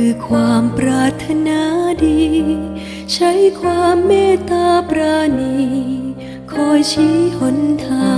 คือความปรารถนาดี ใช้ความเมตตาปราณี คอยชี้หนทาง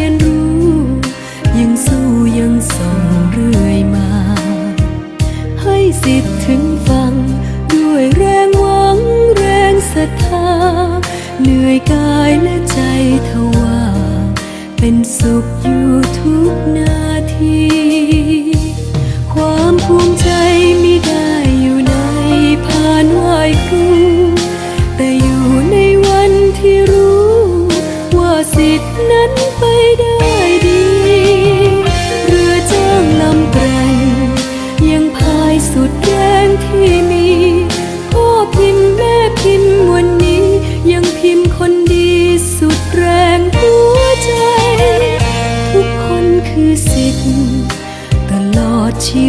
ยน เหนื่อยกายและใจทว่า เป็นสุขอยู่ทุกนาที ความภูมิใจมี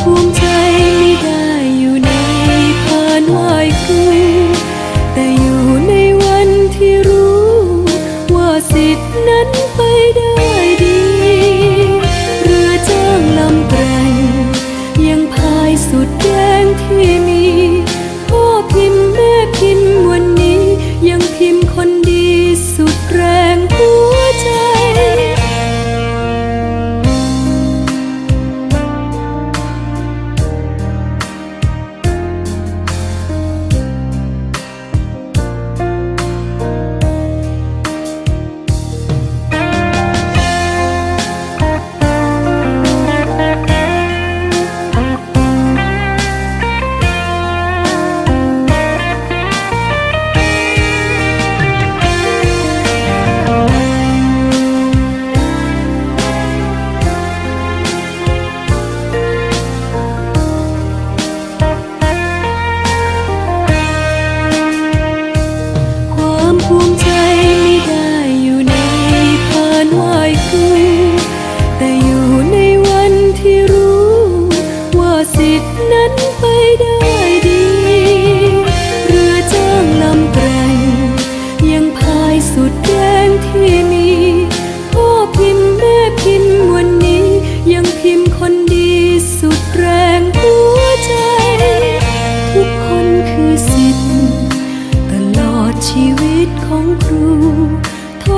ภูมิใจไม่ได้อยู่ในผ่านไหวครูแต่อยู่ในวันที่รู้ ว่าสิทธินั้นไปได้ดี เรือจ้างลำแกร่งยังพายสุดแรงที่มี